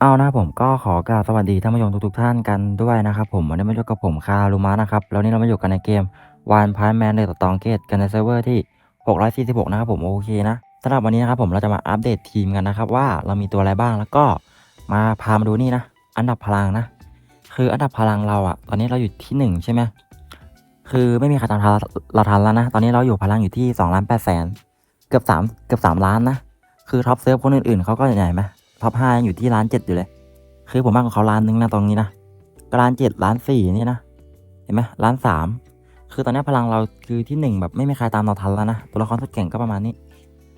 เอานะผมก็ขอกราบสวัสดีท่านผู้ชมทุกๆท่านกันด้วยนะครับผมวันนี้มาอยู่กับผมคารุมะนะครับแล้วนี่เรามาอยู่กันในเกมวานพาร์แมนเดอร์ตองเกตกันในเซิร์ฟเวอร์ที่ 646 นะครับผมโอเคนะสำหรับวันนี้นะครับผมเราจะมาอัปเดตทีมกันนะครับว่าเรามีตัวอะไรบ้างแล้วก็มาพามาดูนี่นะ อันดับพลังนะ คืออันดับพลังเราอะตอนนี้เราอยู่ที่หนึ่งใช่ไหมคือไม่มีใครตามทันเราทันแล้วนะ ตอนนี้เราอยู่พลังอยู่ที่2ล้าน8แสนเกือบ3เกือบ3ล้านนะคือท็อปเซิร์ฟคนอื่นๆเขาก็ใหญ่ไหม ท็อปห้ายังอยู่ที่ล้านเจ็ดอยู่เลย คือผมมากกว่าเขาล้านนึงนะตรงนี้นะก็ล้านเจ็ดล้านสี่นี่นะเห็นไหมล้านสามคือตอนนี้พลังเราคือที่หนึ่งแบบไม่มีใครตามเราทันแล้วนะตัวละครสุดเก่งก็ประมาณนี้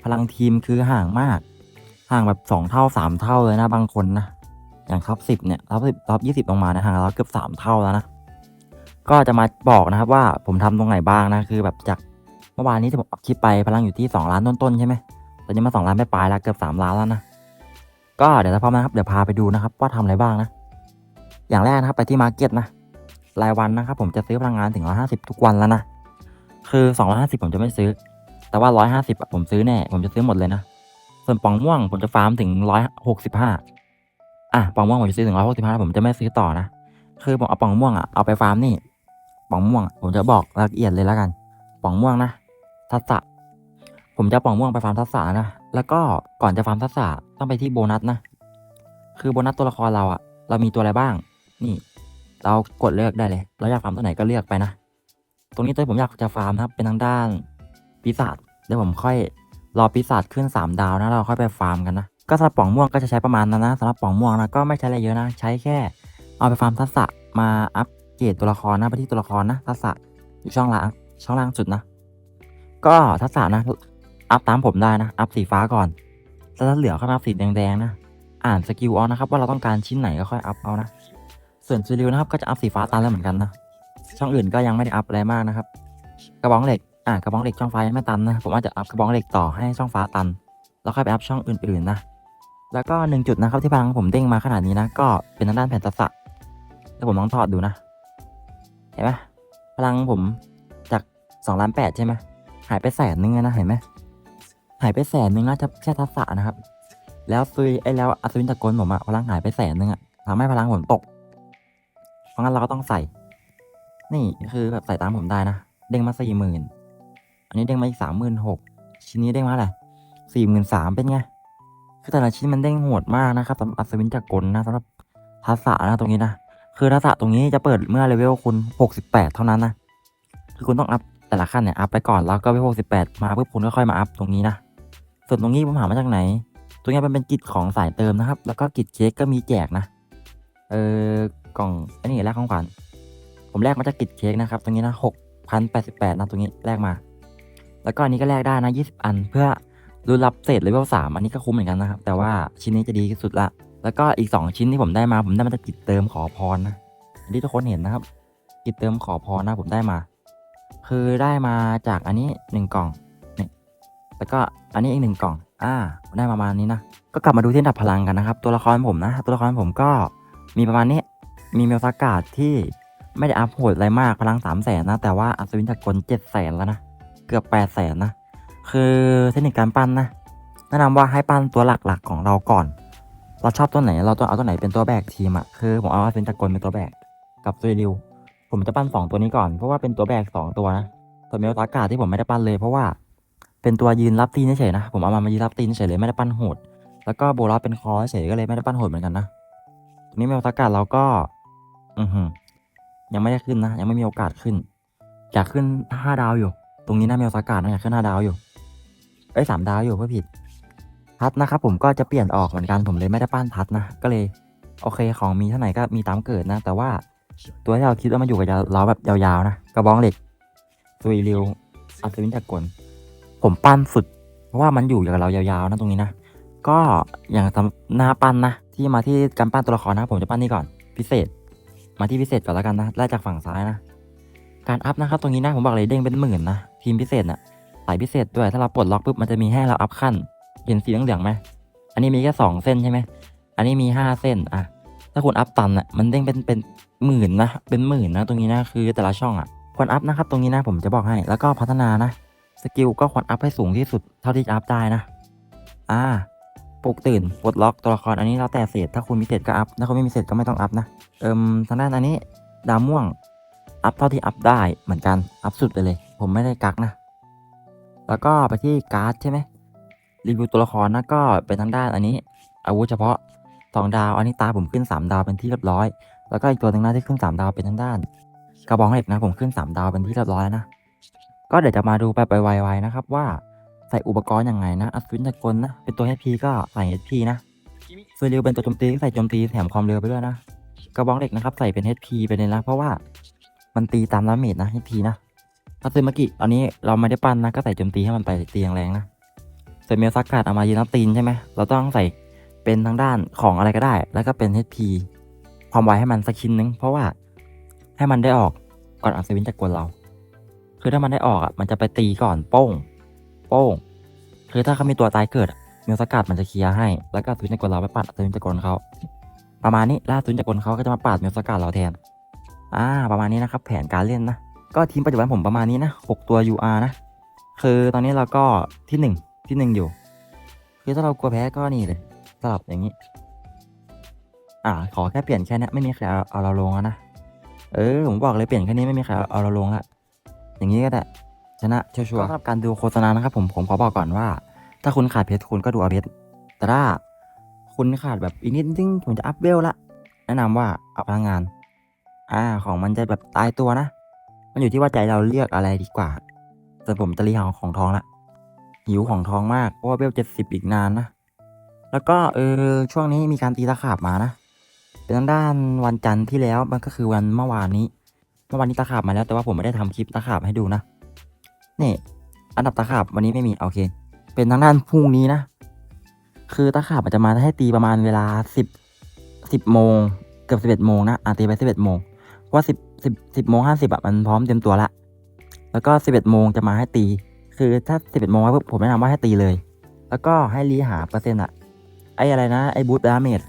พลังทีมคือห่างมาก ห่างแบบสองเท่าสามเท่าเลยนะบางคนนะอย่างท็อปสิบเนี่ยท็อปสิบท็อปยี่สิบลงมาเนี่ยห่างเราเกือบสามเท่าแล้วนะก็จะมาบอกนะครับว่าผมทำตรงไหนบ้างนะคือแบบจากเมื่อวานนี้ที่ผมอัดคลิปไปพลังอยู่ที่สองล้านต้นๆใช่ไหมตอนนี้มาสองล้านไปปลายแล้วเกือบสามล้านแล้วนะ ก็เดี๋ยวถ้าพร้อมนะครับเดี๋ยวพาไปดูนะครับ ว่าทำอะไรบ้างนะ อย่างแรกนะครับไปที่มาร์เก็ตนะรายวันนะครับ ผมจะซื้อพลังงานถึง150ทุกวันแล้วนะคือ250ผมจะไม่ซื้อ แต่ว่า150อะผมซื้อแน่ผมจะซื้อหมดเลยนะส่วนปองม่วงผมจะฟาร์มถึง165อะปองม่วงผมจะซื้อถึง165ผมจะไม่ซื้อต่อนะคือผมเอาปองม่วงอะเอาไปฟาร์มนี่ปองม่วง ผมจะบอกรายละเอียดเลยแล้วกันปองม่วงนะทักษะผมจะปองม่วงไปฟาร์มทักษะนะแล้วก็ก่อนจะฟาร์มทักษะ ต้องไปที่โบนัสนะ คือโบนัสตัวละครเราอะเรามีตัวอะไรบ้าง นี่ เรากดเลือกได้เลย เราอยากฟาร์มตัวไหนก็เลือกไปนะ ตรงนี้ตัวผมอยากจะฟาร์มนะครับ เป็นทางด้านปีศาจเดี๋ยวผมค่อยรอปีศาจขึ้น 3 ดาวนะเราค่อยไปฟาร์มกันนะ ก็สำหรับป่องม่วงก็จะใช้ประมาณนั้นนะสำหรับป่องม่วงนะก็ไม่ใช้อะไรเยอะนะ ใช้แค่เอาไปฟาร์มทักษะมาอัปเกรดตัวละครนะไปที่ตัวละครนะทักษะอยู่ช่องล่างช่องล่างสุดนะ ก็ทักษะนะ อัพตามผมได้นะ อัพสีฟ้าก่อน แล้วถ้าเหลือก็อัพสีแดงๆนะ อ่านสกิลเอานะครับ ว่าเราต้องการชิ้นไหนก็ค่อยอัพเอานะ ส่วนสกิลนะครับก็จะอัพสีฟ้าตามแล้วเหมือนกันนะ ช่องอื่นก็ยังไม่ได้อัพอะไรมากนะครับ กระบองเหล็ก อ่ากระบองเหล็กช่องฟ้ายังไม่ตันนะ ผมอาจจะอัพกระบองเหล็กต่อให้ช่องฟ้าตัน แล้วค่อยไปอัพช่องอื่นๆนะ แล้วก็หนึ่งจุดนะครับที่พลังผมเด้งมาขนาดนี้นะ ก็เป็นทางด้านแผ่นทักษะแล้วผมลองถอดดูนะ เห็นไหมพลังผมจากสองล้านแปดใช่ไหมหายไปแสนนึงนะเห็นไหม หายไปแสนนึงน่าจะแค่ทักษะนะครับ แล้วซุยไอ้แล้วอัศวินตะโกนผมอะพลังหายไปแสนนึงอะทำให้พลังผมตก เพราะงั้นเราก็ต้องใส่ นี่คือแบบใส่ตามผมได้นะ เด้งมาสี่หมื่นอันนี้เด้งมาอีกสามหมื่นหกชิ้นนี้เด้งมาอะไรสี่หมื่นสามเป็นไง คือแต่ละชิ้นมันเด้งโหดมากนะครับสำหรับอัศวินจักรนะสำหรับทักษะนะตรงนี้นะ คือทักษะตรงนี้จะเปิดเมื่อเลเวลคุณหกสิบแปดเท่านั้นนะ คือคุณต้องอัพแต่ละขั้นเนี่ยอัพไปก่อนแล้วก็ไปหกสิบแปดมาเพื่อคุณก็ค่อยมาอัพตรงนี้นะ ส่วนตรงนี้ผมหามาจากไหน ตรงนี้มันเป็นกิจของสายเติมนะครับ แล้วก็กิจเค้กก็มีแจกนะ เออกล่องอันนี้แรกของขวัญ ผมแลกมาจากกิจเค้กนะครับ ตรงนี้นะหกพันแปดสิบแปดนะตรงนี้แลกมา แล้วก็อันนี้ก็แลกได้นะยี่สิบอัน เพื่อรุนรับเศษเลเวลสามอันนี้ก็คุ้มเหมือนกันนะครับ แต่ว่าชิ้นนี้จะดีที่สุดละ แล้วก็อีกสองชิ้นที่ผมได้มาผมได้มาจากกิจเติมขอพรนะอันที่ทุกคนเห็นนะครับ กิจเติมขอพรนะผมได้มา คือได้มาจากอันนี้หนึ่งกล่องนี่แล้วก็ อันนี้อีกหนึ่งกล่อง อ่า ได้ประมาณนี้นะ ก็กลับมาดูที่ดับพลังกันนะครับ ตัวละครผมนะ ตัวละครผมก็มีประมาณนี้ มีเมลซากาดที่ไม่ได้อัพโหดอะไรมาก พลัง3 0 0แสนนะ แต่ว่าอัศวินจักรเจ็ดแสนแล้วนะ เกือบ8 0 0แสนนะ คือเทคนิคการปั้นนะ แนะนำว่าให้ปั้นตัวหลักๆของเราก่อน เราชอบตัวไหน เราต้องเอาตัวไหนเป็นตัวแบกทีมอะคือผมเอาอัศวินจักรเป็นตัวแบก กับซุยริว ผมจะปั้นสองตัวนี้ก่อน เพราะว่าเป็นตัวแบกสองตัวนะ ส่วนเมลซากาดที่ผมไม่ได้ปั้นเลยเพราะว่า เป็นตัวยืนรับตีนเฉยนะ ผมเอามามายืนรับตีนเฉยเลยไม่ได้ปั้นโหด แล้วก็โบลัสเป็นคอเฉยก็เลยไม่ได้ปั้นโหดเหมือนกันนะตรงนี้เมลซากาดเราก็ อือหือยังไม่ได้ขึ้นนะยังไม่มีโอกาสขึ้นอยากขึ้นห้าดาวอยู่ ตรงนี้นะเมลซากาดนะอยากขึ้นห้าดาวอยู่เอ้สามดาวอยู่เพื่อผิดทัดนะครับผมก็จะเปลี่ยนออกเหมือนกันผมเลยไม่ได้ปั้นทัดนะก็เลย โอเคของมีเท่าไหร่ก็มีตามเกิดนะ แต่ว่าตัวที่เราคิดว่ามันอยู่กับเราแบบยาวๆนะกระบองเหล็กซุยริวอัศวินจักร ผมปั้นสุด เพราะว่ามันอยู่กับเรายาวๆนะตรงนี้นะ ก็อย่างหน้าปั้นนะ ที่มาที่การปั้นตัวละครนะ ผมจะปั้นนี่ก่อนพิเศษ มาที่พิเศษก่อนแล้วกันนะไล่จากฝั่งซ้ายนะ การอัพนะครับตรงนี้นะผมบอกเลยเด้งเป็นหมื่นนะทีมพิเศษนะ่ะสายพิเศษด้วยถ้าเราปลดล็อกปุ๊บมันจะมีให้เราอัพขั้นเห็นสีเหลืองๆไหมอันนี้มีแค่สองเส้นใช่ไหมอันนี้มีห้าเส้นอะถ้าคุณอัพตันอะมันเด้งเป็นเป็นหมื่นนะเป็นหมื่นนะตรงนี้นะคือแต่ละช่องอะควรอัพนะครับตรงนี้นะผมจะบอกให้แล้วก็พัฒนานะ สกิลก็ควรอัพให้สูงที่สุดเท่าที่จะอัพได้นะ อ่า ปลุกตื่นปลดล็อกตัวละครอันนี้แล้วแต่เศษถ้าคุณมีเศษก็อัพถ้าคุณไม่มีเศษก็ไม่ต้องอัพนะ เอิมทางด้านอันนี้ดาวม่วง อัพเท่าที่อัพได้เหมือนกัน อัพสุดไปเลย ผมไม่ได้กักนะ แล้วก็ไปที่การ์ดใช่ไหมรีวิวตัวละครนะก็เป็นทางด้านอันนี้ อาวุธเฉพาะสองดาว อันนี้ตาผมขึ้น 3 ดาวเป็นที่เรียบร้อย แล้วก็อีกตัวหนึ่งนะที่ขึ้น 3 ดาวเป็นทางด้านกระบองเหล็กนะผมขึ้น 3 ดาวเป็นที่เรียบร้อยนะ ก็เดี๋ยวจะมาดูไปไปไวๆนะครับว่าใส่อุปกรณ์ยังไงนะอัศวินตะกลนะ เป็นตัว HP ก็ใส่ HP นะส่วนเร็วเป็นตัวโจมตีใส่โจมตีแถมความเร็วไปด้วยนะกระบองเหล็กนะครับใส่เป็น HP ไปเลยนะเพราะว่ามันตีตามดาเมจนะ HP นะถ้าซึมากิอันนี้เราไม่ได้ปั้นนะก็ใส่โจมตีให้มันไปตีแรงนะส่วนเมลซักการ์ดเอามายืนนับตีนใช่ไหมเราต้องใส่เป็นทางด้านของอะไรก็ได้ แล้วก็เป็น HP ความไวให้มันสักชิ้นนึง เพราะว่าให้มันได้ออกก่อนอัศวินจะกวนเรา คือถ้ามันได้ออกอะมันจะไปตีก่อนโป้ง โป้ง คือถ้าเขามีตัวตายเกิดมลสกัดมันจะเคลียร์ให้ แล้วก็อัศวินจะกวนเราไปปัดอัศวินจะกวนเขา ประมาณนี้ล่าสุดจะกวนเขาก็จะมาปาดมลสกัดเราแทน อ่า ประมาณนี้นะครับ แผนการเล่นนะ ก็ทีมปัจจุบันผมประมาณนี้นะหกตัว UR นะ คือตอนนี้เราก็ที่หนึ่งที่หนึ่งอยู่ คือถ้าเรากลัวแพ้ก็นี่เลยสลับอย่างนี้ อ่า ขอแค่เปลี่ยนแค่นี้ไม่มีใครเอาเราลงแล้วนะ เออ ผมบอกเลยเปลี่ยนแค่นี้ไม่มีใครเอาเอาเราลงละ อย่างนี้ก็ได้ชนะชัวร์ๆสำหรับการดูโฆษณานะครับผมผมขอบอกก่อนว่า ถ้าคุณขาดเพชรคุณก็ดูเอาเพชรแต่ถ้าคุณขาดแบบอีกนิดนึงผมจะอัพเวลละแนะนำว่าเอาพลังงาน อ่า ของมันจะแบบตายตัวนะ มันอยู่ที่ว่าใจเราเลือกอะไรดีกว่าแต่ผมจะรีหาของทองละหิวของทองมากเพราะว่าเวลเจ็ดสิบอีกนานนะแล้วก็เออช่วงนี้มีการตีตะขาบมานะเป็นทางด้านวันจันทร์ที่แล้วมันก็คือวันเมื่อวานนี้ เมื่อวานนี้ตะขาบมาแล้วแต่ว่าผมไม่ได้ทำคลิปตะขาบให้ดูนะนี่ อันดับตะขาบวันนี้ไม่มีโอเค เป็นทางด้านพรุ่งนี้นะ คือตะขาบมันจะมาให้ตีประมาณเวลาสิบสิบโมงเกือบสิบเอ็ดโมงนะอ่าตีไปสิบเอ็ดโมงว่าสิบสิบสิบโมงห้าสิบอะมันพร้อมเตรียมตัวละแล้วก็สิบเอ็ดโมงจะมาให้ตี คือถ้าสิบเอ็ดโมงปุ๊บผมแนะนำว่าให้ตีเลย แล้วก็ให้รีหาเปอร์เซ็นต์อะไออะไรนะไอบูทดาเมจ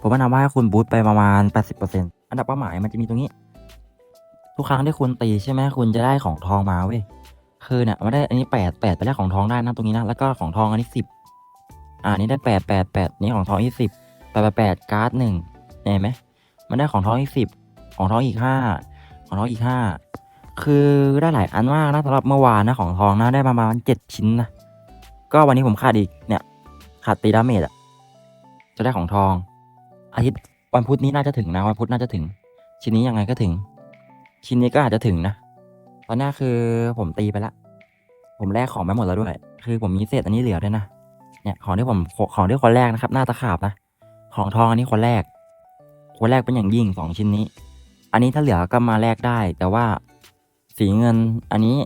ผมแนะนำว่าให้คุณบูทไปประมาณแปดสิบเปอร์เซ็นต์อันดับเป้าหมายมันจะมีตรงนี้ ทุกครั้งที่คุณตีใช่ไหมคุณจะได้ของทองมาเว้ยคือเนี่ยมันได้อันนี้แปดแปดไปได้ของทองได้นะตรงนี้นะแล้วก็ของทองอันนี้สิบอ่านี่ได้แปดแปดแปดนี่ของทองอีกสิบแปดแปดแปดการ์ดหนึ่งเห็นไหมมันได้ของทองอีกสิบของทองอีกห้าของทองอีกห้าคือได้หลายอันมากนะสำหรับเมื่อวานนะของทองนะได้ประมาณเจ็ดชิ้นนะก็วันนี้ผมขาดอีกเนี่ยขาดตีดาเมจอะจะได้ของทอง อาทิตย์วันพุธนี้น่าจะถึงนะวันพุธน่าจะถึง ชิ้นนี้ยังไงก็ถึง ชิ้นนี้ก็อาจจะถึงนะ ตอนนี้คือผมตีไปละ ผมแลกของไปหมดแล้วด้วย คือผมมีเศษอันนี้เหลือด้วยนะ เนี่ยของที่ผมของที่คนแรกนะครับ หน้าตะขาบนะ ของทองอันนี้คนแรก คนแรกเป็นอย่างยิ่งสองชิ้นนี้ อันนี้ถ้าเหลือก็มาแลกได้ แต่ว่าสีเงินอันนี้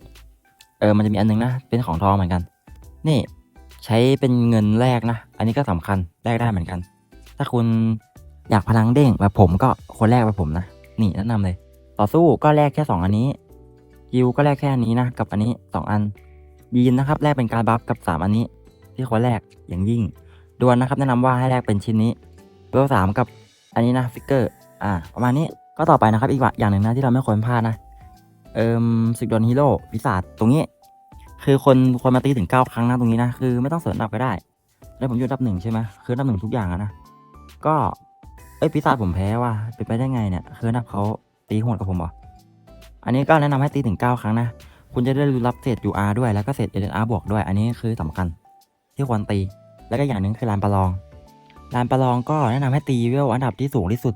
เออมันจะมีอันนึงนะ เป็นของทองเหมือนกัน นี่ใช้เป็นเงินแลกนะ อันนี้ก็สำคัญแลกได้เหมือนกัน ถ้าคุณอยากพลังเด้งแบบผมก็คนแรกแบบผมนะ นี่แนะนำเลย ต่อสู้ก็แลกแค่สองอันนี้กิวก็แลกแค่อันนี้นะกับอันนี้สองอันยีนนะครับแลกเป็นการบัฟกับสามอันนี้ ที่ควรแลกอย่างยิ่งดวลนะครับแนะนำว่าให้แลกเป็นชิ้นนี้เบลสามกับอันนี้นะฟิกเกอร์อ่าประมาณนี้ก็ต่อไปนะครับอีกอย่างหนึ่งนะที่เราไม่ควรพลาดนะเอิมสิกดอนฮีโร่วิสาดตรงนี้ คือคนคนมาตีถึงเก้าครั้งนะตรงนี้นะคือไม่ต้องเสริมอันดับก็ได้ แล้วผมอยู่อันดับหนึ่งใช่ไหมคือดับหนึ่งทุกอย่างนะก็เอ้ยปีศาจผมแพ้ว่ะเป็นไปได้ไงเนี่ยคือนดับเขา ตีโหดกับผมเหรอ อันนี้ก็แนะนำให้ตีถึง 9 ครั้งนะ คุณจะได้รับเศษ UR ด้วย แล้วก็เศษ LR บวกด้วย อันนี้คือสำคัญ ที่ควรตี แล้วก็อย่างหนึ่งคือลานประลอง ลานประลองก็แนะนำให้ตีเวลอันดับที่สูงที่สุด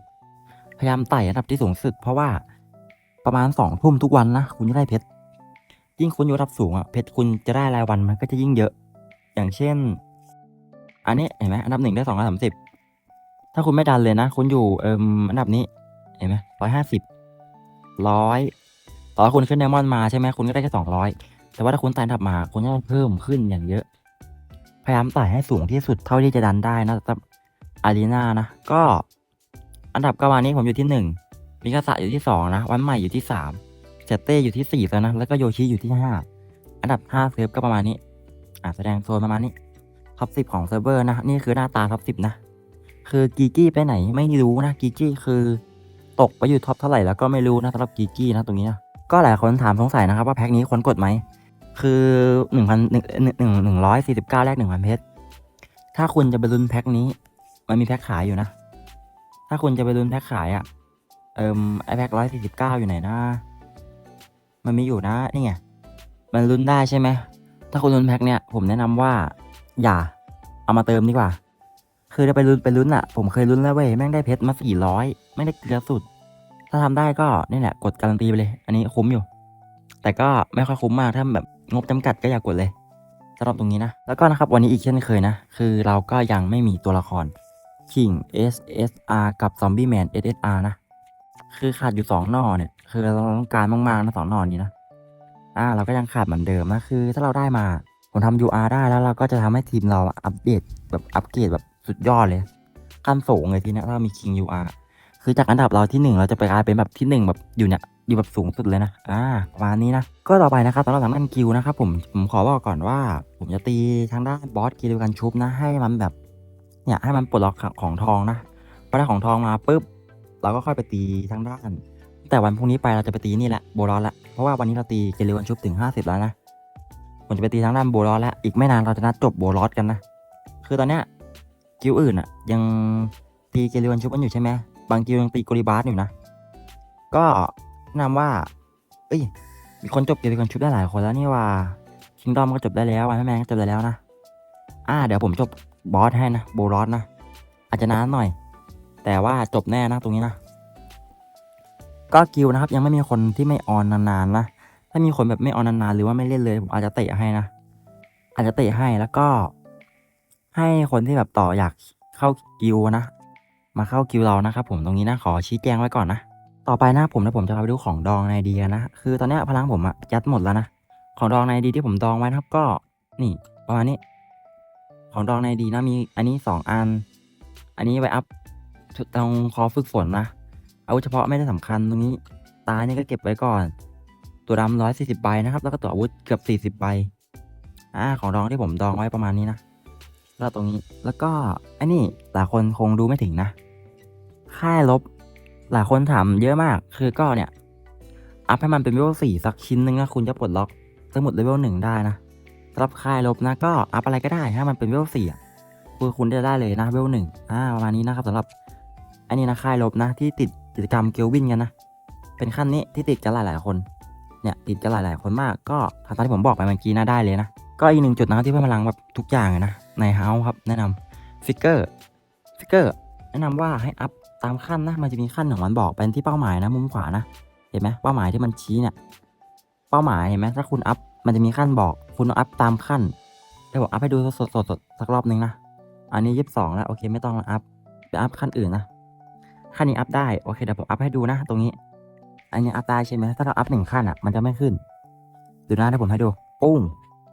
พยายามไต่อันดับที่สูงสุด เพราะว่าประมาณสองทุ่มทุกวันนะ คุณจะได้เพชร ยิ่งคุณอยู่ระดับสูงอะ เพชรคุณจะได้รายวันมันก็จะยิ่งเยอะ อย่างเช่น อันนี้เห็นไหมอันดับหนึ่งได้สองร้อยสามสิบถ้าคุณไม่ดันเลยนะ คุณอยู่เอ่มอันดับนี้ เห็นไหมร้อยห้าสิบ ร้อยต่อคุณขึ้นไดมอนด์มาใช่ไหมคุณก็ได้แค่สองร้อยแต่ว่าถ้าคุณไต่อันดับมาคุณจะเพิ่มขึ้นอย่างเยอะ พยายามไต่ให้สูงที่สุดเท่าที่จะดันได้นะสำหรับอารีนานะ ก็ อันดับกวานี้ผมอยู่ที่หนึ่งมิกาสะอยู่ที่สองนะวันใหม่อยู่ที่สามเจเต้อยู่ที่สี่แล้วนะแล้วก็โยชิอยู่ที่ห้าอันดับห้าเซิร์ฟก็ประมาณนี้อ่าแสดงโซนประมาณนี้ท็อปสิบของเซิร์ฟเวอร์นะ นี่คือหน้าตาท็อปสิบนะ คือกีกี้ไปไหนไม่รู้นะ กีกี้คือ ตกไปอยู่ท็อปเท่าไหร่แล้วก็ไม่รู้นะสำหรับกีกี้นะตรงนี้นะก็หลายคนถามสงสัยนะครับว่าแพ็คนี้ควรกดไหมคือหนึ่งพันหนึ่งหนึ่งหนึ่งร้อยสี่สิบเก้าแลกหนึ่งพันเพชร ถ้าคุณจะไปลุ้นแพ็คนี้ มันมีแพ็คขายอยู่นะ ถ้าคุณจะไปลุ้นแพ็คขายอะ่ะ เอิมไอแพ็คร้อยสี่สิบเก้าอยู่ไหนนะ มันมีอยู่นะ นี่ไง มันลุ้นได้ใช่ไหม ถ้าคุณลุ้นแพ็คเนี่ย ผมแนะนำว่า อย่า เอามาเติมดีกว่า คือจะไปลุ้นไปลุ้นอะ่ะผมเคยลุ้นแล้วเว้ยแม่งได้เพชรมาสี่ร้อยไม่ได้เกลือสุด ถ้าทำได้ก็นี่แหละกดการันตีไปเลย อันนี้คุ้มอยู่ แต่ก็ไม่ค่อยคุ้มมากถ้าแบบงบจำกัดก็อย่ากกดเลยสำหรับตรงนี้นะ แล้วก็นะครับวันนี้อีกเช่นเคยนะ คือเราก็ยังไม่มีตัวละคร King SSR กับ Zombie Man SSR นะ คือขาดอยู่สองหนอเนี่ย คือเราต้องการมากๆนะสองหนอนี้นะ อ่า เราก็ยังขาดเหมือนเดิมนะ คือถ้าเราได้มา ผมทำ UR ได้แล้วเราก็จะทำให้ทีมเราอัปเดตแบบอัปเกรดแบบ สุดยอดเลยขั้นสูงเลยทีนี้ถ้าเรามี King UR คือจากอันดับเราที่หนึ่งเราจะไปกลายเป็นแบบที่หนึ่งแบบอยู่เนี่ยอยู่แบบสูงสุดเลยนะอ่าประมาณนี้นะ ก็ต่อไปนะครับสำหรับทางด้านกิลนะครับผมผมขอบอกก่อนว่า ผมจะตีทางด้านบอสกิลกันชุบนะ ให้มันแบบเนี่ยให้มันปลดล็อกของทองนะพอได้ของทองมาปุ๊บเราก็ค่อยไปตีทางด้าน แต่วันพรุ่งนี้ไปเราจะไปตีนี่แหละโบรอสละเพราะว่าวันนี้เราตีเกลิวันชุบถึง 50 แล้วนะผมจะไปตีทางด้านโบรอสแล้วอีกไม่นานเราจะนัดจบโบรอสกันนะคือตอนเนี้ย กิลอื่นอะยังตีเกลิวันชุบกันอยู่ใช่ไหมบางกิลยังตีโกลิบาสอยู่นะ ก็แนะนำว่า เอ้ย มีคนจบเกลิวันชุบได้หลายคนแล้วนี่ว่าคิงดอมก็จบได้แล้ววันแมนก็จบได้แล้วนะ อ่า เดี๋ยวผมจบบอสให้นะโบรอสนะอาจจะนานหน่อย แต่ว่าจบแน่นะตรงนี้นะ ก็กิวนะครับ ยังไม่มีคนที่ไม่ออนนานๆนะถ้ามีคนแบบไม่ออนนานๆหรือว่าไม่เล่นเลยผมอาจจะเตะให้นะอาจจะเตะให้แล้วก็ ให้คนที่แบบต่ออยากเข้ากิวนะ มาเข้ากิวเรานะครับผมตรงนี้นะขอชี้แจงไว้ก่อนนะ ต่อไปนะผมนะผมจะพาไปดูของดองในดีนะ คือตอนนี้พลังผมอะยัดหมดแล้วนะ ของดองในดีที่ผมดองไว้นะครับก็นี่ประมาณนี้ ของดองในดีนะมีอันนี้สองอัน อันนี้ไว้อัพตรงคอฝึกฝนนะเอาเฉพาะไม่ได้สำคัญตรงนี้ ตาเนี่ยก็เก็บไว้ก่อน ตัวดำร้อยสี่สิบใบนะครับ แล้วก็ตัวอาวุธเกือบสี่สิบใบอ่าของดองที่ผมดองไว้ประมาณนี้นะ แล้วตรงนี้แล้วก็ไอ้นี่หลายคนคงดูไม่ถึงนะ ค่ายลบ หลายคนถามเยอะมาก คือก็เนี่ย อัพให้มันเป็นเลเวลสี่สักชิ้นหนึ่งนะคุณจะปลดล็อกสมุดเลเวลหนึ่งได้นะสำหรับค่ายลบนะก็อัพอะไรก็ได้ให้มันเป็นเลเวลสี่คือคุณจะได้เลยนะเลเวลหนึ่งอ่าประมาณนี้นะครับสำหรับ อันนี้นะค่ายลบนะ ที่ติดกิจกรรมเกลวินกันนะเป็นขั้นนี้ที่ติดกันหลาย ๆ คนเนี่ยติดกันหลาย ๆ คนมากก็ทางตามที่ผมบอกไปเมื่อกี้นะได้เลยนะก็อีกหนึ่งจุดนะที่เพิ่มพลังแบบทุกอย่างเลยนะ ในเฮาส์ครับแนะนำฟิกเกอร์ฟิกเกอร์แนะนำว่าให้อัพตามขั้นนะมันจะมีขั้นของมันบอกเป็นที่เป้าหมายนะมุมขวานะเห็นไหมเป้าหมายที่มันชี้เนี่ยเป้าหมายเห็นไหมถ้าคุณอัพมันจะมีขั้นบอก คุณต้องอัพตามขั้นเดี๋ยวผมอัพให้ดูสดๆสดๆสักรอบนึงนะอันนี้ยี่สิบสองแล้วโอเคไม่ต้องอัพไปอัพขั้นอื่นนะขั้นนี้อัพได้โอเคเดี๋ยวผมอัพให้ดูนะ ตรงนี้ อันนี้อัพได้ใช่ไหมถ้าเราอัพหนึ่งขั้นอะมันจะไม่ขึ้นดูนะเดี๋ยวผมให้ดูปุ้ง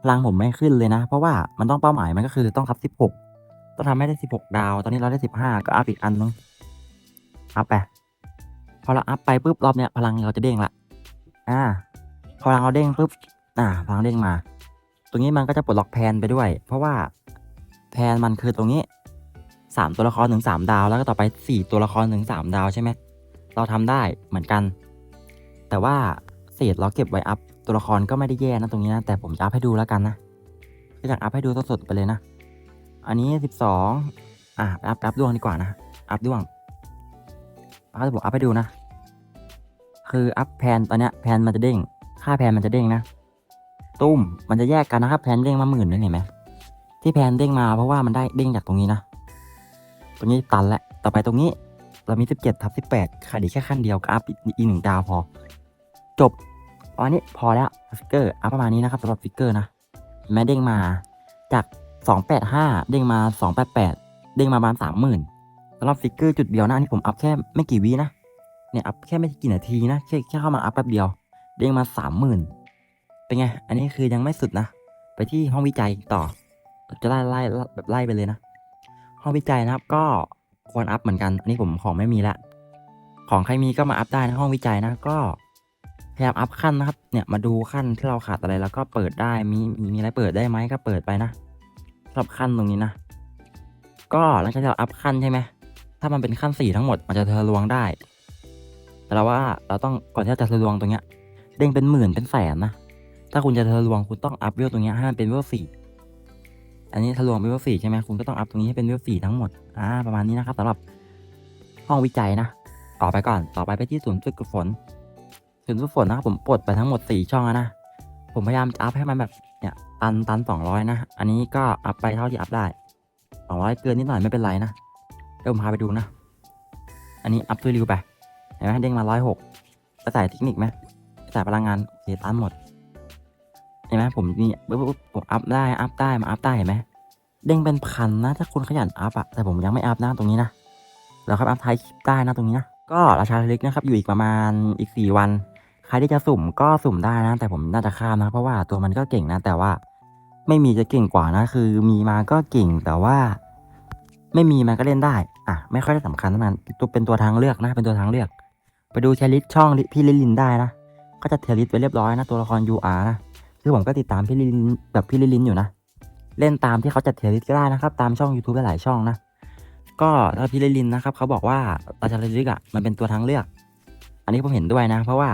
พลังผมไม่ขึ้นเลยนะ เพราะว่ามันต้องเป้าหมายมันก็คือต้องทับสิบหกต้องทำให้ได้สิบหกดาว ตอนนี้เราได้สิบห้าก็อัพอีกอันนึงอัพไป พอเราอัพไปปุ๊บรอบเนี้ยพลังเราจะเด้งละอ่า พอพลังเราเด้งปุ๊บอ่าพลังเด้งมา ตรงนี้มันก็จะปลดล็อกแพนไปด้วย เพราะว่าแพนมันคือตรงนี้สามตัวละครถึงสามดาว แล้วก็ต่อไปสี่ตัวละครถึงสามดาวใช่ไหม เราทำได้เหมือนกัน แต่ว่าเศษเราเก็บไว้อัพ ตัวละครก็ไม่ได้แย่นะตรงนี้นะแต่ผมจะอัพให้ดูแล้วกันนะก็อยากอัพให้ดูสดๆไปเลยนะ อันนี้สิบสองอะอัพอัพดวงดีกว่านะ อัพดวงเอาจะบอกอัพให้ดูนะ คืออัพแพนตอนเนี้ยแพนมันจะเด้ง ค่าแพนมันจะเด้งนะ ตุ้ม มันจะแยกกันนะครับแพนเด้งมาหมื่นนึงเห็นไหมที่แพนเด้งมาเพราะว่ามันได้เด้งจากตรงนี้นะ ตรงนี้ตันแล้ว ต่อไปตรงนี้ เรามี 17ทับ18ขาดอีกแค่ขั้นเดียวก็อัพอีกหนึ่งดาวพอ จบ อันนี้พอแล้วฟิกเกอร์อัพประมาณนี้นะครับสำหรับฟิกเกอร์นะแม้เด้งมาจาก 285 เด้งมา 288 เด้งมาประมาณ30,000สำหรับฟิกเกอร์จุดเดียวนะอันนี้ผมอัพแค่ไม่กี่วินะเนี่ยอัพแค่ไม่กี่นาทีนะแค่แค่เข้ามาอัพแป๊บเดียว เด้งมา 30,000 เป็นไง อันนี้คือยังไม่สุดนะ ไปที่ห้องวิจัยต่อ จะไล่ไล่แบบไล่ไปเลยนะ ห้องวิจัยนะครับก็ควรอัพเหมือนกัน อันนี้ผมของไม่มีละ ของใครมีก็มาอัพได้นะห้องวิจัยนะก็ ยายามอัพขั้นนะครับ เนี่ยมาดูขั้นที่เราขาดอะไรแล้วก็เปิดได้มีมีอะไรเปิดได้ไหมก็เปิดไปนะสำหรับขั้นตรงนี้นะ ก็หลังจากที่เราอัพขั้นใช่ไหมถ้ามันเป็นขั้นสี่ทั้งหมดมันจะทะลวงได้ แต่เราว่าเราต้องก่อนที่จะทะลวงตรงเนี้ยเด้งเป็นหมื่นเป็นแสนนะถ้าคุณจะทะลวงคุณต้องอัพเวลตรงเนี้ยให้มันเป็นเวลสี่อันนี้ทะลวงเป็นเวลสี่ใช่ไหมคุณก็ต้องอัพตรงนี้ให้เป็นเวลสี่ทั้งหมดอ่าประมาณนี้นะครับสำหรับห้องวิจัยนะ ต่อไปก่อน ต่อไปไปที่ศูนย์ฝึกฝน ศูนย์ฝึกฝนนะครับผมปลดไปทั้งหมดสี่ช่องนะ ผมพยายามจะอัพให้มันแบบเนี่ยตันตันสองร้อยนะ อันนี้ก็อัพไปเท่าที่อัพได้สองร้อยเกินนิดหน่อยไม่เป็นไรนะ เดี๋ยวผมพาไปดูนะ อันนี้อัพด้วยริวไป เห็นไหมเด้งมาร้อยหกจะใส่เทคนิคไหมใส่พลังงานโอเคตันหมด เห็นไหมผมนี่ปุ๊บปุ๊บผมอัพได้อัพได้มาอัพได้เห็นไหมเด้งเป็นพันนะ ถ้าคุณขยันอัพอะแต่ผมยังไม่อัพนะตรงนี้นะแล้วครับอัพท้ายคลิปได้นะตรงนี้นะ ก็ราชาเล็กนะครับอยู่อีกประมาณอีกสี่วัน ใครที่จะสุ่มก็สุ่มได้นะ แต่ผมน่าจะข้ามนะ เพราะว่าตัวมันก็เก่งนะ แต่ว่าไม่มีจะเก่งกว่านะ คือมีมาก็เก่งแต่ว่า ไม่มีมันก็เล่นได้ อะ ไม่ค่อยได้สำคัญเท่านั้นตัวเป็นตัวทางเลือกนะ เป็นตัวทางเลือก ไปดูเทยร์ลิสช่องพี่ลิลินได้นะ ก็จะเทยร์ลิสไว้เรียบร้อยนะ ตัวละคร UR นะ คือผมก็ติดตามพี่ลิลินแบบพี่ลิลินอยู่นะ เล่นตามที่เขาจัดเทยร์ลิสก็ได้นะครับ ตามช่อง YouTube หลายช่องนะ ก็ถ้าพี่ลิลินนะครับเขาบอกว่าราชาลิลิกอะมันเป็นตัวทางเลือก อันนี้ผมเห็นด้วยนะ เพราะว่า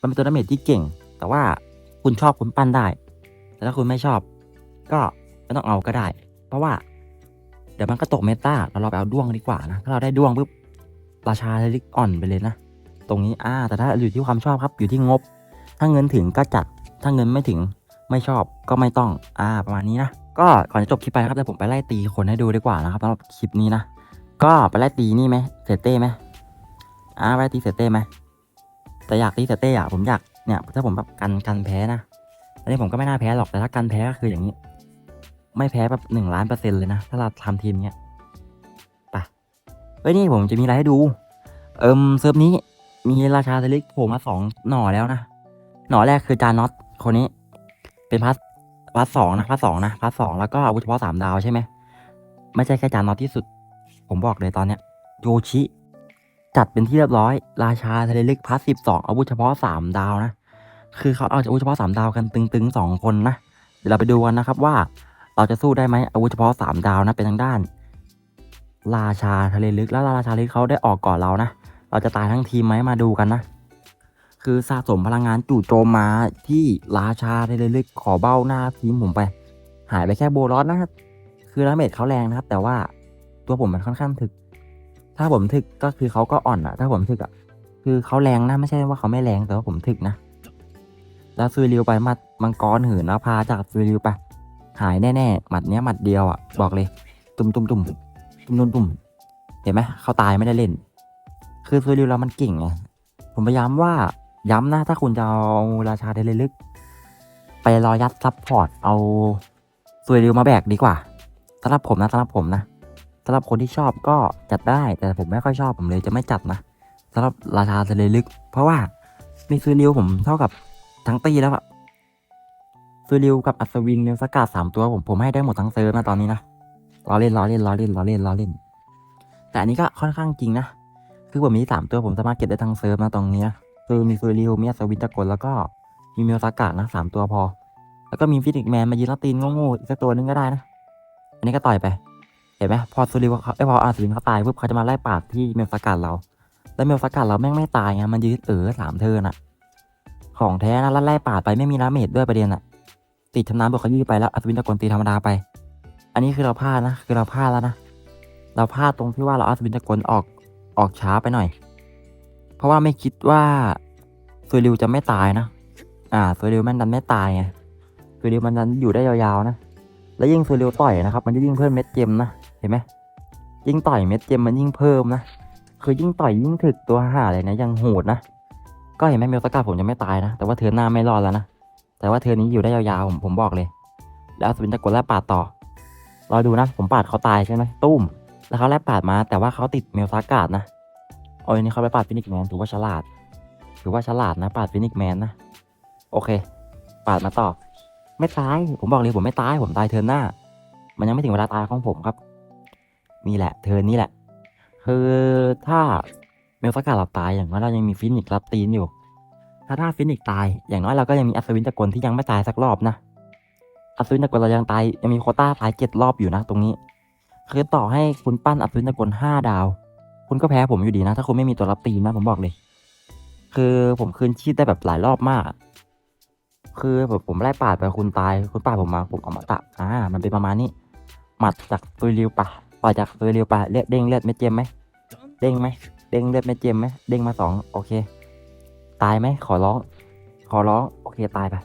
มันเป็นตัวดาเมจที่เก่ง แต่ว่าคุณชอบคุณปั้นได้ แต่ถ้าคุณไม่ชอบ ก็ไม่ต้องเอาก็ได้ เพราะว่า เดี๋ยวมันก็ตกเมตาเราเราไปเอาด้วงดีกว่านะ ถ้าเราได้ด้วงปุ๊บราชาเลิกอ่อนไปเลยนะ ตรงนี้อ่า แต่ถ้าอยู่ที่ความชอบครับ อยู่ที่งบ ถ้าเงินถึงก็จัด ถ้าเงินไม่ถึงไม่ชอบก็ไม่ต้อง อ่า ประมาณนี้นะ ก็ก่อนจะจบคลิปไปนะครับเดี๋ยวผมไปไล่ตีคนให้ดูดีกว่านะครับสำหรับคลิปนี้นะ ก็ไปไล่ตีนี่ไหมเซเต้ไหมอ่าไปไล่ตีเซเต้ไหม แต่อยากตีเซเต้อะผมอยากเนี่ยถ้าผมแบบกันกันแพ้นะอันนี้ผมก็ไม่น่าแพ้หรอกแต่ถ้ากันแพ้ก็คืออย่างนี้ ไม่แพ้แบบหนึ่งล้านเปอร์เซ็นต์เลยนะ ถ้าเราทำทีมเนี้ยไปเฮ้ยนี่ผมจะมีอะไรให้ดู เอิมเซิร์ฟนี้มีราชาเทลิกโผล่มาสองหน่อแล้วนะหน่อแรกคือจานน็อตคนนี้ เป็นพัสพัสสองนะพัสสองนะพัสสองแล้วก็อาวุธเฉพาะสามดาวใช่ไหมไม่ใช่แค่จานน็อตที่สุด ผมบอกเลยตอนเนี้ยโยชิ จัดเป็นที่เรียบร้อย ราชาเทเลลิกพัสสิบสองอาวุธเฉพาะสามดาวนะ คือเขาเอาอาวุธเฉพาะสามดาวกันตึงๆสองคนนะ เดี๋ยวเราไปดูกันนะครับว่าเราจะสู้ได้ไหมอาวุธเฉพาะสามดาวนะเป็นทางด้าน ราชาทะเลลึกแล้วราชาทะเลลึกเขาได้ออกก่อนเรานะ เราจะตายทั้งทีมไหมมาดูกันนะ คือสะสมพลังงานจู่โจมมาที่ราชาทะเลลึกขอเบ้าหน้าทีมผมไป หายไปแค่โบลอสนะครับคือดาเมจเขาแรงนะครับ แต่ว่าตัวผมมันค่อนข้างถึก ถ้าผมถึกก็คือเขาก็อ่อนอะถ้าผมถึกอะคือเขาแรงนะไม่ใช่ว่าเขาไม่แรงแต่ว่าผมถึกนะ แล้วซุยริวไปมัดมังกรหืนแล้วพาจากซุยริวไปหายแน่ๆหมัดเนี้ยหมัดเดียวอะบอกเลย ตุ่มตุ่มตุ่มตุ่มตุ่มตุ่มเห็นไหมเขาตายไม่ได้เล่น คือซุยริวเรามันเก่งไงผมพยายามว่าย้ำนะถ้าคุณจะเอาราชาเดลลึก ไปรอยัดซับพอร์ตเอาซุยริวมาแบกดีกว่าสำหรับผมนะสำหรับผมนะ สำหรับคนที่ชอบก็จัดได้ แต่ผมไม่ค่อยชอบผมเลยจะไม่จัดนะสำหรับราชาทะเลลึก เพราะว่ามีซุยริวผมเท่ากับทั้งตีแล้วอะซูริวกับอัศวินเนลสกัดสามตัวผมผมให้ได้หมดทั้งเซิร์ฟนะตอนนี้นะล้อเล่นล้อเล่นล้อเล่นล้อเล่นล้อเล่น แต่อันนี้ก็ค่อนข้างจริงนะคือผมมีสามตัวผมสามารถเก็บได้ทั้งเซิร์ฟนะตรงนี้นะคือมีซูริวมีอัศวินตะกลแล้วก็มีเมลสกัดนะสามตัวพอ แล้วก็มีฟินิกแมนมายืนล้วตีนโง่ๆอีกสักตัวนึงก็ได้นะ อันนี้ก็ต่อยไป เห็นไหมพอซูริวเขาไอพออัศวินเขาตายปุ๊บเขาจะมาไล่ปาดที่เมลสกัดเรา แล้วเมลสกัดเราแม่งไม่ตายไงมันยืนเออสามเทิร์นอะของแท้นะแล้วไล่ปาดไปไม่มีน้ำเมจด้วยประเด็นอะติดชำนาญบวกขยี้ไปแล้วอัศวินตะกลตีธรรมดาไป อันนี้คือเราพลาดนะคือเราพลาดแล้วนะเราพลาดตรงที่ว่าเราอัศวินตะกลออกออกช้าไปหน่อย เพราะว่าไม่คิดว่าซูริวจะไม่ตายนะอ่าซูริวมันดันไม่ตายไงซูริวมันดันอยู่ได้ยาวๆนะ แล้วยิ่งซูริวต่อยนะครับ มันจะยิ่งเพิ่มเม็ดเจมนะ เห็นไหมยิ่งต่อยเม็ดเจมมันยิ่งเพิ่มนะคือยิ่งต่อยยิ่งถึกตัวห่าเลยนะยังโหดนะก็เห็นไหมเมลสกัดผมยังไม่ตายนะแต่ว่าเทิร์นหน้าไม่รอดแล้วนะแต่ว่าเทิร์นนี้อยู่ได้ยาวๆผมผมบอกเลย แล้วสวินจะกดแลบปาดต่อรอดูนะผมปาดเขาตายใช่ไหมตุ้ม แล้วเขาแลบปาดมา แต่ว่าเขาติดเมลสกัดนะโอ้ยนี่เขาไปปาดฟินิกแมนถือว่าฉลาด ถือว่าฉลาดนะปาดฟินิกแมนนะโอเค ปาดมาต่อ ไม่ตายผมบอกเลยผมไม่ตายผมตายเทินหน้า มันยังไม่ถึงเวลาตายของผมครับ นี่แหละเทิร์นนี้แหละ คือถ้าเมลสกัดเราตายอย่างน้อยเรายังมีฟินิกรับตีนอยู่ ถ้าถ้าฟินิกตายอย่างน้อยเราก็ยังมีอัศวินตะกลที่ยังไม่ตายสักรอบนะอัศวินตะกลเรายังตายยังมีโคต้าตายเจ็ดรอบอยู่นะตรงนี้ คือต่อให้คุณปั้นอัศวินตะกลห้าดาว คุณก็แพ้ผมอยู่ดีนะ ถ้าคุณไม่มีตัวรับตีนนะผมบอกเลย คือผมคืนชีพได้แบบหลายรอบมากคือแบบผมไล่ปาดไปคุณตาย คุณปาดผมมาผมเอามาตะอ่า มันเป็นประมาณนี้หมัดจากตุยริวปะ ปล่อยจากตุยริวปเลือดเด้งเลือดไม่เจมไหมเด้งไหมเด้งเลือดไม่เจมไหมเด้งมาสองโอเค ตายไหมขอร้อง ขอร้องโอเคตายไป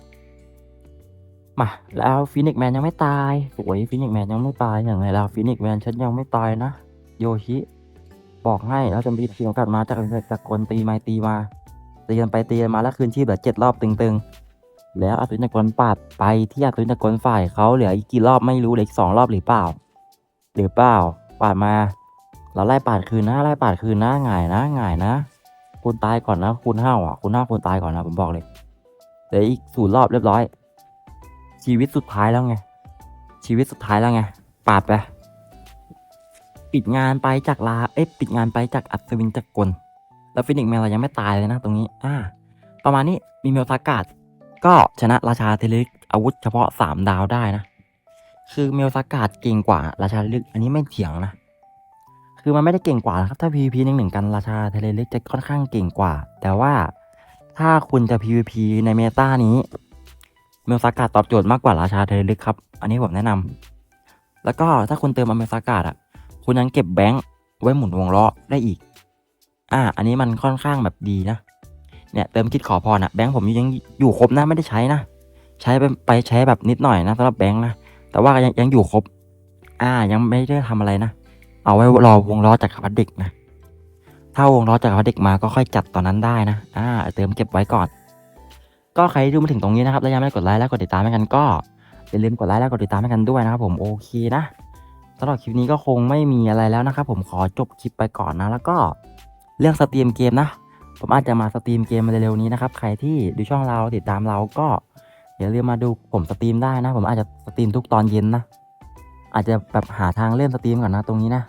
มาแล้วฟินิกแมนยังไม่ตายสวยฟินิกแมนยังไม่ตายอย่างไรแล้วฟินิกแมนฉันยังไม่ตายนะโยชิบอกให้แล้วจะมีทีมโอกาสมาจากจากกลตีไม้ตีมาตีกันไปตีกันมาแล้วคืนชีพเหลือเจ็ดรอบตึงๆ แล้วอสุนกรปาดไปที่อสุนกรฝ่ายเขาเหลืออีกกี่รอบไม่รู้เหลืออีกสองรอบหรือเปล่า หรือเปล่า ปาดมา เราไล่ปาดคืนนะไล่ปาดคืนนะง่ายนะง่ายนะ คุณตายก่อนนะ คุณห้าวอะ คุณห้าวคุณตายก่อนนะผมบอกเลยเหลืออีกศูนย์รอบเรียบร้อย ชีวิตสุดท้ายแล้วไง ชีวิตสุดท้ายแล้วไง ปาดไปปิดงานไปจากลา เอ้ยปิดงานไปจากอัศวินจักกล แล้วฟินิกแมนเรายังไม่ตายเลยนะตรงนี้ อ่า ประมาณนี้มีเมลซากาดก็ชนะราชาเทเลริกอาวุธเฉพาะ 3 ดาวได้นะ คือเมลซากาดเก่งกว่าราชาเลริกอันนี้ไม่เถียงนะ คือมันไม่ได้เก่งกว่านะครับ ถ้า PVP หนึ่งหนึ่งกันราชาเทเลริกจะค่อนข้างเก่งกว่า แต่ว่าถ้าคุณจะ PVP ในเมตานี้ เมลซากาดตอบโจทย์มากกว่าราชาเทเลริกครับ อันนี้ผมแนะนำแล้วก็ถ้าคุณเติมเมลซากาดอะ คุณยังเก็บแบงค์ไว้หมุนวงล้อได้อีก อ่า อันนี้มันค่อนข้างแบบดีนะ เนี่ยเติมคิดขอพรอะแบงค์ผมยังอยู่ครบนะไม่ได้ใช้นะ ใช้ไปไปใช้แบบนิดหน่อยนะสำหรับแบงค์นะ แต่ว่ายังยังอยู่ครบ อ่า ยังไม่ได้ทำอะไรนะ เอาไว้รอวงล้อจากพัดเด็กนะ ถ้าวงล้อจากพัดเด็กมาก็ค่อยจัดตอนนั้นได้นะ อ่า เติมเก็บไว้ก่อน ก็ใครที่ดูมาถึงตรงนี้นะครับ แล้วยังไม่กดไลค์และกดติดตามให้กันก็อย่าลืมกดไลค์และกดติดตามให้กันด้วยนะครับผม โอเคนะสำหรับคลิปนี้ก็คงไม่มีอะไรแล้วนะครับผมขอจบคลิปไปก่อนนะ แล้วก็เรื่องสตรีมเกมนะ ผมอาจจะมาสตรีมเกมเร็วๆนี้นะครับ ใครที่ดูช่องเราติดตามเราก็ อย่าลืมมาดูผมสตรีมได้นะ ผมอาจจะสตรีมทุกตอนเย็นนะ อาจจะแบบหาทางเล่นสตรีมก่อนนะตรงนี้นะ